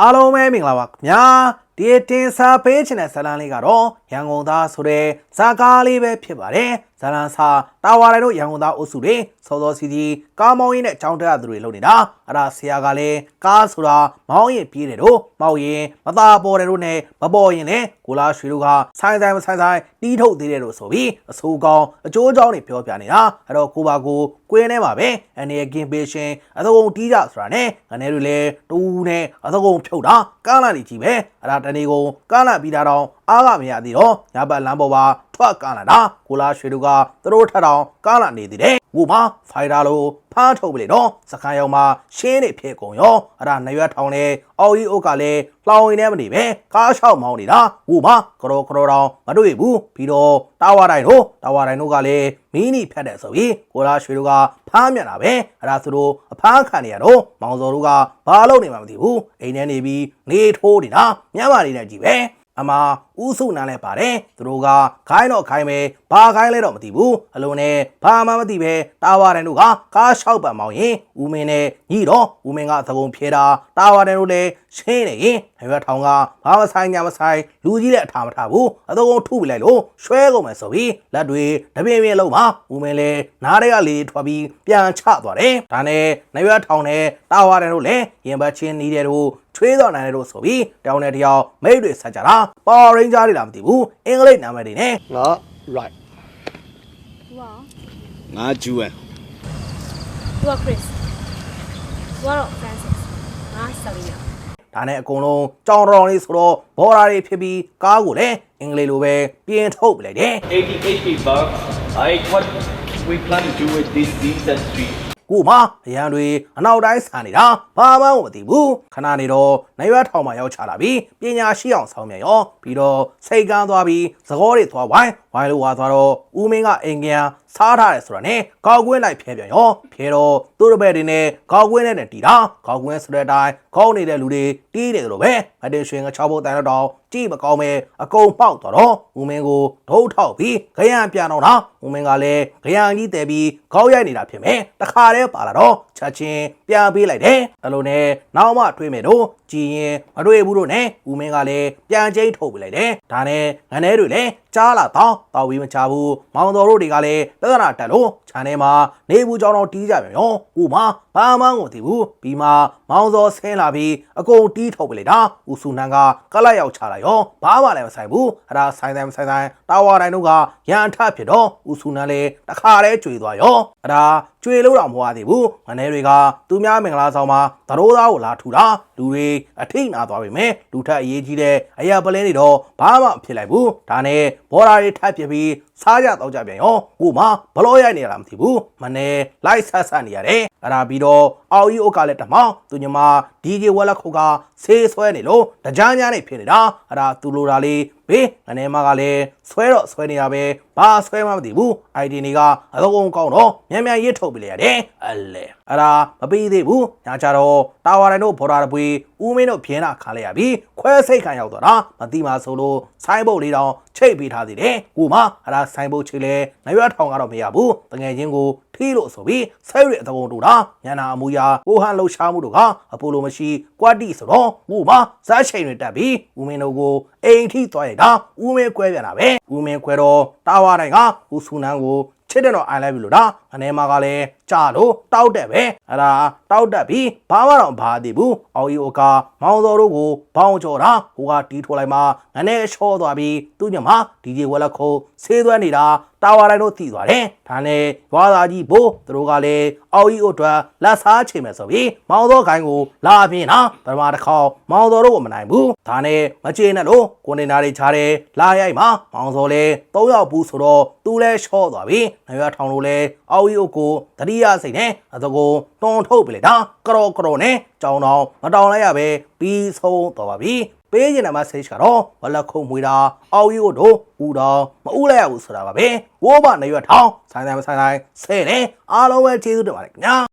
အားလုံးပဲမင်္ဂလာပါခင်ဗျာဒီတင်စာပေးချင်တဲ့ဇာတ်လမ်းလေးကတော့ ရန်ကုန်သားဆိုတဲ့ဇာကားလေးပဲဖြစ်ပါတယ်ဇာတ်လမ်းစာတာဝါရိုင်တို့ရန်ကုန်သားအုပ်စုတွေစောစောစီစီကားမောင်းရင်းနဲ့ကြောင်းတက်ရသူတွေလုပ်နေတာအဲ့ဒါဆရာကလည်းကားဆိုတာမောင်းရင်ပြေးတယ်တို့မောက်ရင်မသာပေါ်တယ်တို့နဲ့မပေါ်ရင်လည်းကိုလာရွှေတို့ကဆိုင်ဆိုင်မဆိုင်ဆိုင်တီးထုတ်သေးတယ်လို့ဆိုပြီးအဆိုးကောင်းအကျိုးကြောင်းတွေပြောပြနေတာအဲ့တော့ကိုပါကိုကွင်းထဲမှာပဲအနေကင်းပေးရှင်အသုံးတီးကြဆိုတာနဲ့ငနေတွေလည်းတူးနဲ့အသုံးဖြုတ်တာကားလာနေကြီးပဲအဲ့ဒါတနေ့ကုန်ကားလာပြီးတာတော့အားကမရသေးတော့ညဘက်လမ်းပေါ်ပါထွက်ကားလာတာကိုလာရွှေတို့ကသူတို့ထက်တောင်ကားလာနေသေးတယ်ဟိုမှာဖိုင်တာလို့ဖားထုတ်ပလေတော့စကန်ရောက်မှာရှင်းနေဖြစ်ကုန်ရောအဲ့ဒါနရွက်ထောင်နဲ့အော်ကြီးအုတ်ကလည်းလှောင်ရင်းနဲ့မနေပဲကားလျှောက်မောင်းနေတာဟိုမှာကရောကရောတောင်မတွေ့ဘူးပြီးတော့တာဝါတိုင်းတို့တာဝါတိုင်းတို့ကလည်းမီးနီဖြတ်တယ်ဆိုပြီးကိုလာရွှေတို့ကဖားမြတ်တာပဲအဲ့ဒါသူတို့အဖားခံနေရတော့မောင်စော်တို့ကဘာလုပ်နေမှမသိဘူးအိမ်ထဲနေပြီးနေထိုးနေတာညမနေနဲ့ကြည့်ပဲ အမဥစုနန်းလဲပါတယ်သူတို့ကခိုင်းတော့ခိုင်းပဲဘာခိုင်းလဲတော့မသိဘူးအလုံးနဲ့ဘာမှမသိပဲတာဝါတန်တို့ကကားလျှောက်ပံမောင်းရင်ဦးမင်းနဲ့ညီတော့ဦးမင်းကသကုံဖြဲတာတာဝါတန်တို့လည်းရှင်းနေရင်ရွက်ထောင်ကဘာမဆိုင်ညာမဆိုင်လူကြီးလည်းအထာမထားဘူးအသုံးထုပြလိုက်လို့ရွှဲကုန်မယ်ဆိုပြီးလက်တွေတပြင်းပြင်းလုံးမှာဦးမင်းလည်းနားတွေကလေးထွက်ပြီးပြန်ချသွားတယ်ဒါနဲ့ရွက်ထောင်နဲ့တာဝါတန်တို့လည်းရင်ပတ်ချင်းနီးတဲ့တို့ ချွေးတော်နိုင်တယ်လို့ဆိုပြီးတောင်းတဲ့တယောက်မိတ်တွေဆက်ကြတာပေါ်ရင်းဂျာတွေလားမသိဘူးအင်္ဂလိပ်နာမည်တွေနဲ့ငါ right သူကငါဂျူအန်သူက Chris သူကတော့ Francis ငါ Selina ဒါနဲ့အကုန်လုံးကြောင်တော်လေးဆိုတော့ဘော်ရာတွေဖြစ်ပြီးကားကိုလည်းအင်္ဂလိပ်လိုပဲပြင်ထုတ်ပြလိုက်တယ်88 bucks. I what we plan to do with this Decent Street. ကိုမအရန်တွေအနောက်တိုင်းဆန်နေတာဘာမှမသိဘူးခဏနေတော့နိုင်ရွက်ထောင်မှာရောက်ချလာပြီးပညာရှိအောင်ဆောင်မြန်ရောပြီးတော့စိတ်ကန်းသွားပြီးသကောတွေသွားဝိုင်းဝိုင်းလို့ဝါသွားတော့ဦးမင်းကအင်ကန် စားထားတယ်ဆိုတာနဲ့ကောက်ကွင်းလိုက်ဖျဲပြန်ရောဖျဲတော့သူ့ရဘက်တွေနဲ့ကောက်ကွင်းနဲ့တီတာကောက်ကွင်းဆိုတဲ့အတိုင်းခေါင်းနေတဲ့လူတွေတီးနေတယ်လို့ပဲမတင်ရွှင်က6ဘုတ်တန်တော့ကြည့်မကောင်းပဲအကုန်ပေါက်သွားတော့ဦးမင်းကိုဒုတ်ထောက်ပြီးခရံပြန်တော့တာဦးမင်းကလည်းခရံကြီးတဲပြီးခေါင်းရိုက်နေတာဖြစ်မယ်တခါတည်းပါလာတော့ချက်ချင်းပြန်ပေးလိုက်တယ်အလိုနဲ့နောက်မှတွေးမယ်တော့ကြည်ရင်မတွေ့ဘူးတော့နဲ့ဦးမင်းကလည်းပြန်ချင်းထုတ်ပေးလိုက်တယ်ဒါနဲ့ငန်းထဲတွေလည်း ကြားလာတော့တောက်ပြီးမချဘူးမောင်တော်တို့တွေကလည်းပြဿနာတက်လို့ခြံထဲမှာနေဘူးကြောင်တော့တီးကြပြန်ရောဦးမဘာမှမသိဘူးပြီးမှမောင်စောဆင်းလာပြီးအကုန်တီးထုတ်ပေးလိုက်တာဦးစုနန်းကကလိုက်ရောက်ချလာရောဘာမှလည်းမဆိုင်ဘူးအဲ့ဒါဆိုင်ဆိုင်ဆိုင်ဆိုင်တာဝါတိုင်းတို့ကရန်ထဖြစ်တော့ဦးစုနန်းလည်းတခါလဲကြွေသွားရောအဲ့ဒါကြွေလို့တော့မဟုတ်သေးဘူးငနေတွေကသူများမင်္ဂလာဆောင်မှာသရိုးသားကိုလာထူတာလူတွေအထိတ်နာသွားပြီမဲ့လူထက်အရေးကြီးတဲ့အရာပလဲတွေတော့ဘာမှမဖြစ်လိုက်ဘူးဒါနဲ့ဘော်ရာတွေထပ်ပြပြီးစားကြတော့ကြပြန်ရောဟိုမှာဘလောရိုက်နေရတာမသိဘူးမနေလိုက်ဆက်ဆက်နေရတယ်အဲ့ဒါပြီးတော့အော်အီအိုကလည်းတမောင်းသူညီမ DJ ဝက်လက်ခုတ်ကဆေးဆွဲနေလို့တကြားညားနေဖြစ်နေတာအဲ့ဒါသူလိုတာလေးဘေးငနေမကလည်းဆွဲတော့ဆွဲနေတာပဲဘာဆွဲမှမသိဘူး ID တွေကအလုံးအောင်ကောင်းတော့မြန်မြန်ရစ်ထုတ်ပြလိုက်ရတယ်အလဲအဲ့ဒါမပြီးသေးဘူးညာကြတော့တာဝါတိုင်းတို့ဘော်ဒါတပွေဦးမင်းတို့ပြင်းတာခါလိုက်ရပြီခွဲစိတ်ခံရောက်တော့တာမတိမာဆိုလို့ဆိုင်းဘုတ်လေးတောင်ချိတ်ပေးထားသေးတယ်ကိုမအဲ့ဒါဆိုင်းဘုတ်ချိတ်လဲနရွက်ထောင်ကတော့မရဘူးတငယ်ချင်းကိုထီးလို့ဆိုပြီးဆဲရအတကုံတူတာညနာအမူအရာကိုဟန်လှူရှားမှုတို့ကအပိုလိုမရှိကွက်တီဆိုတော့ကိုမဇာတ်ချိန်တွေတက်ပြီးဦးမင်းတို့ကိုအိမ်ထိသွားရတာဦးမင်းကွဲပြန်တာပဲဦးမင်းကွဲတော့တာဝါတိုင်းကဦးဆူနန်းကိုချစ်တဲ့တော့ I love you လို့ဒါအနေမှာကလည်းကြာလို့တောက်တက်ပဲအဲ့ဒါတောက်တက်ပြီးဘာမှတော့ဘာသေးဘူးအော်ယီအိုကမောင်စော်တို့ကိုဘောင်းကြော်တာဟိုကတီးထိုးလိုက်မှငနဲ့ချောသွားပြီးသူညမဒီဂျေဝက်လက်ခုံးဆေးသွဲနေတာတာဝါတိုင်းတို့တည်သွားတယ်ဒါနဲ့ရွာသားကြီးဘိုးသူတို့ကလည်းအော်ယီအိုအတွက်လက်စားချိန်မယ်ဆိုပြီးမောင်စော်ခိုင်းကိုလာပြင်းတာပထမတစ်ခေါက်မောင်စော်တို့ကမနိုင်ဘူးဒါနဲ့မချေနဲ့လို့ကိုနေနာတွေချားတယ်လာရိုက်မှာမောင်စော်လည်း၃ယောက်ဘူးဆိုတော့သူလည်းချောသွားပြီနရွာထောင်လို့လည်းအော်ယီအိုကိုတတိယစိတ်နဲ့အတကိုတွန်းထုတ်ပြလိုက်တာကရောကရောနဲ့ကြောင်တောင်မတောင်လိုက်ရပဲပြီးဆုံးတော့ပါပြီပေးကျင်တဲ့မဆေ့ကတော့ဝလက်ခုံမွေတာအော်ယီကိုတို့ဦးတော့မဦးလိုက်ရဘူးဆိုတာပါပဲဝိုးမနေရွက်ထောင်းဆိုင်ဆိုင်ဆိုင်ဆိုင်ဆဲတယ်အားလုံးပဲကျေးဇူးတင်ပါတယ်ခင်ဗျာ